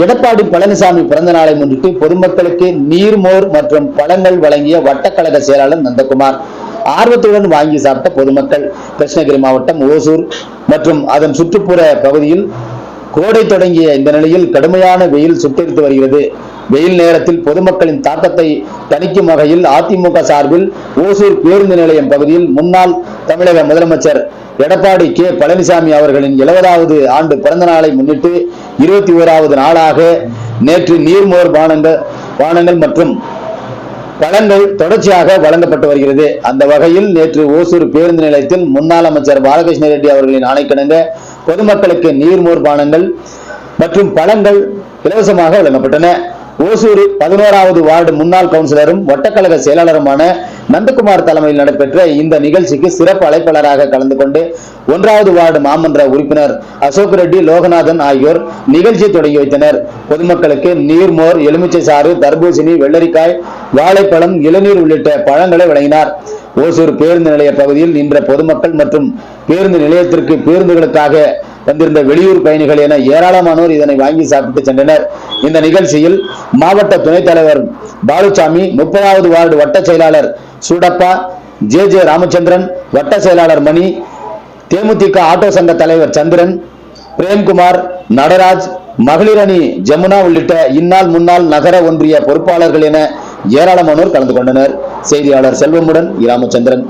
எடப்பாடி பழனிசாமி பிறந்த நாளை முன்னிட்டு பொதுமக்களுக்கு நீர்மோர் மற்றும் பழங்கள் வழங்கிய வட்டக்கழக செயலாளர் நந்தகுமார் ஆர்வத்துடன் வாங்கி சாப்பிட்ட பொதுமக்கள் கிருஷ்ணகிரி மாவட்டம் ஓசூர் மற்றும் அதன் சுற்றுப்புற பகுதியில் கோடை தொடங்கிய இந்த நிலையில் கடுமையான வெயில் சுட்டெரித்து வருகிறது. வெயில் நேரத்தில் பொதுமக்களின் தாக்கத்தை தணிக்கும் வகையில் அதிமுக சார்பில் ஓசூர் பேருந்து நிலையம் பகுதியில் முன்னாள் தமிழக முதலமைச்சர் எடப்பாடி கே. பழனிசாமி அவர்களின் எழுபதாவது ஆண்டு பிறந்த நாளை முன்னிட்டு இருபத்தி ஓராவது நாளாக நேற்று நீர்மோர் பானங்கள் பானங்கள் மற்றும் பழங்கள் தொடர்ச்சியாக வழங்கப்பட்டு வருகிறது. அந்த வகையில் நேற்று ஓசூர் பேருந்து நிலையத்தில் முன்னாள் அமைச்சர் பாலகிருஷ்ண ரெட்டி அவர்களின் ஆணைக்கிணங்க பொதுமக்களுக்கு நீர்மோர் பானங்கள் மற்றும் பழங்கள் இலவசமாக வழங்கப்பட்டன. ஓசூர் பதினோராவது வார்டு முன்னாள் கவுன்சிலரும் வட்டக்கழக செயலாளருமான நந்தகுமார் தலைமையில் நடைபெற்ற இந்த நிகழ்ச்சிக்கு சிறப்பு அழைப்பாளராக கலந்து கொண்டு ஒன்றாவது வார்டு மாமன்ற உறுப்பினர் அசோக் ரெட்டி லோகநாதன் ஆகியோர் நிகழ்ச்சியை தொடங்கி வைத்தனர். பொதுமக்களுக்கு நீர்மோர் எலுமிச்சை சாறு தர்பூசணி வெள்ளரிக்காய் வாழைப்பழம் இளநீர் உள்ளிட்ட பழங்களை வழங்கினார். ஓசூர் பேருந்து நிலைய பகுதியில் நின்ற பொதுமக்கள் மற்றும் பேருந்து நிலையத்திற்கு பேருந்துகளுக்காக வந்திருந்த வெளியூர் பயணிகள் என ஏராளமானோர் இதனை வாங்கி சாப்பிட்டு சென்றனர். இந்த நிகழ்ச்சியில் மாவட்ட துணைத் தலைவர் பாலுசாமி முப்பதாவது வார்டு வட்ட செயலாளர் சூடப்பா ஜே ஜே ராமச்சந்திரன் வட்ட செயலாளர் மணி தேமுதிக ஆட்டோ சங்க தலைவர் சந்திரன் பிரேம்குமார் நடராஜ் மகளிர் அணி ஜமுனா உள்ளிட்ட இந்நாள் முன்னாள் நகர ஒன்றிய பொறுப்பாளர்கள் என ஏராளமானோர் கலந்து கொண்டனர். செய்தியாளர் செல்வமுடன் ராமச்சந்திரன்.